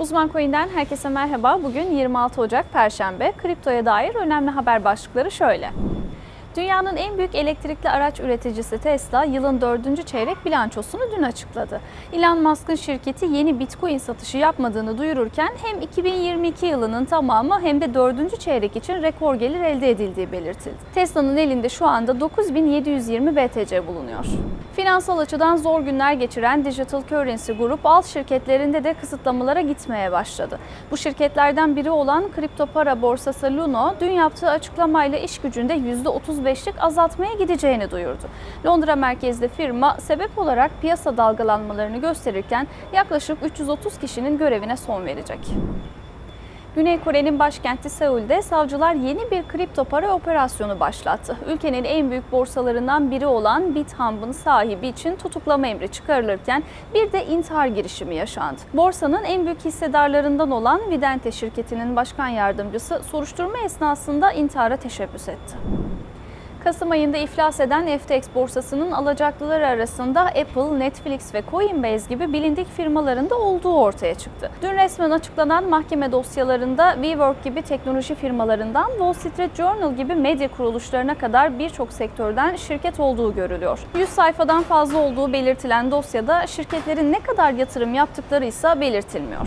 Uzman Coin'den herkese merhaba. Bugün 26 Ocak Perşembe. Kriptoya dair önemli haber başlıkları şöyle. Dünyanın en büyük elektrikli araç üreticisi Tesla yılın dördüncü çeyrek bilançosunu dün açıkladı. Elon Musk'ın şirketi yeni Bitcoin satışı yapmadığını duyururken hem 2022 yılının tamamı hem de dördüncü çeyrek için rekor gelir elde edildiği belirtildi. Tesla'nın elinde şu anda 9720 BTC bulunuyor. Finansal açıdan zor günler geçiren Digital Currency Group alt şirketlerinde de kısıtlamalara gitmeye başladı. Bu şirketlerden biri olan kripto para borsası Luno dün yaptığı açıklamayla iş gücünde %35'lik azaltmaya gideceğini duyurdu. Londra merkezli firma sebep olarak piyasa dalgalanmalarını gösterirken yaklaşık 330 kişinin görevine son verecek. Güney Kore'nin başkenti Seul'de savcılar yeni bir kripto para operasyonu başlattı. Ülkenin en büyük borsalarından biri olan BitHumb'ın sahibi için tutuklama emri çıkarılırken bir de intihar girişimi yaşandı. Borsanın en büyük hissedarlarından olan Vidente şirketinin başkan yardımcısı soruşturma esnasında intihara teşebbüs etti. Kasım ayında iflas eden FTX borsasının alacaklıları arasında Apple, Netflix ve Coinbase gibi bilindik firmaların da olduğu ortaya çıktı. Dün resmen açıklanan mahkeme dosyalarında WeWork gibi teknoloji firmalarından Wall Street Journal gibi medya kuruluşlarına kadar birçok sektörden şirket olduğu görülüyor. 100 sayfadan fazla olduğu belirtilen dosyada şirketlerin ne kadar yatırım yaptıkları ise belirtilmiyor.